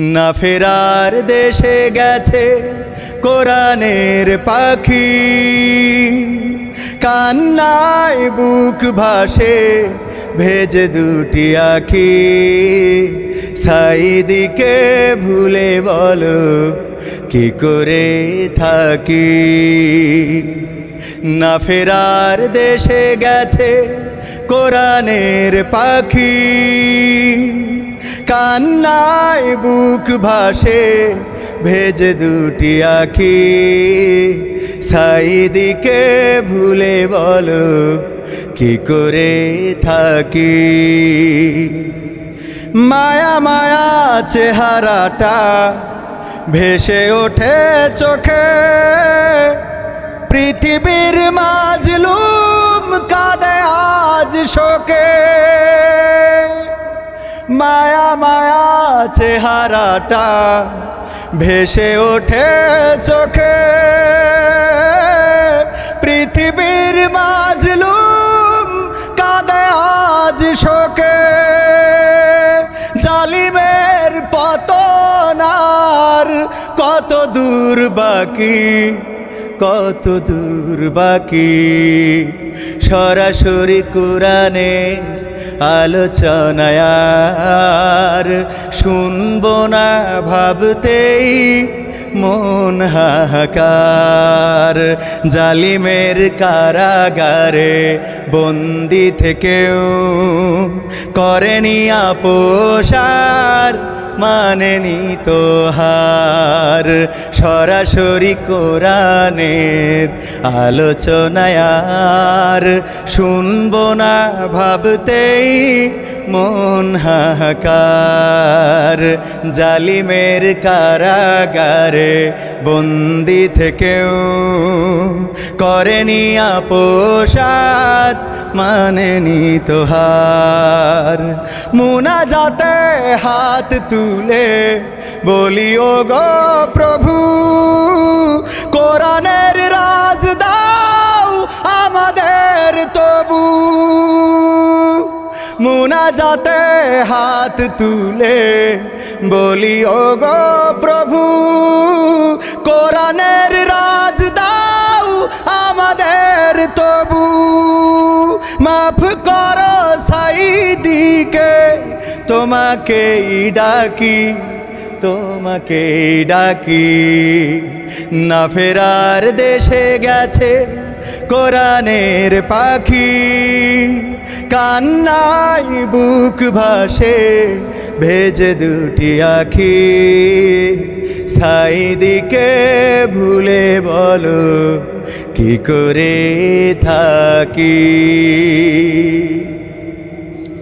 না ফেরার দেশে গেছে কোরআনের পাখি। কান্নায় বুক ভাসে ভেজে দুটি আখি। সাইদিকে ভুলে বলো, কি করে থাকি? না ফেরার দেশে গেছে কোরআনের পাখি। কান্নায় বুক ভাসে, ভেজে দুটি আখি। সাইদিকে ভুলে বলো, কি করে থাকি? মায়া মায়া চেহারাটা ভেসে ওঠে চোখে। পৃথিবীর মাজলুম কাঁদে আজ শোকে। মায়া মায়া চেহারাটা ভেসে ওঠে চোখে। পৃথিবীর মাজলুম কাঁদে আজ শোকে। জালিমের পতনার কত দূর বাকি, কত দূর বাকি। সরাসরি কোরআনের আলোচনায়ার শুনব না ভাবতেই মন হাহাকার। জালিমের কারাগারে বন্দি থেকেও করেনি আপোষার মানেনি তো হার। সরাসরি কোরআনের আলোচনায়ার শুনব না ভাবতেই মন হাহাকার। জালিমের কারাগারে বন্দি থেকেও করেনি আপোষার মানেনি তোহার মুনা যাতে হাত তুলে বলি ও গো প্রভু, কোরআনের রাজ দাও আমাদের তবু। মুনা যাতে হাত তুলে বলি ও গো প্রভু মাফ করো সাইদিকে তোমাকেই ডাকি, তোমাকে ডাকি। না ফেরার দেশে গেছে কোরআনের পাখি কান্নাই বুক ভাসে ভেজে দুটি আখি। সাইদিকে ভুলে বলো কি করে থাকি?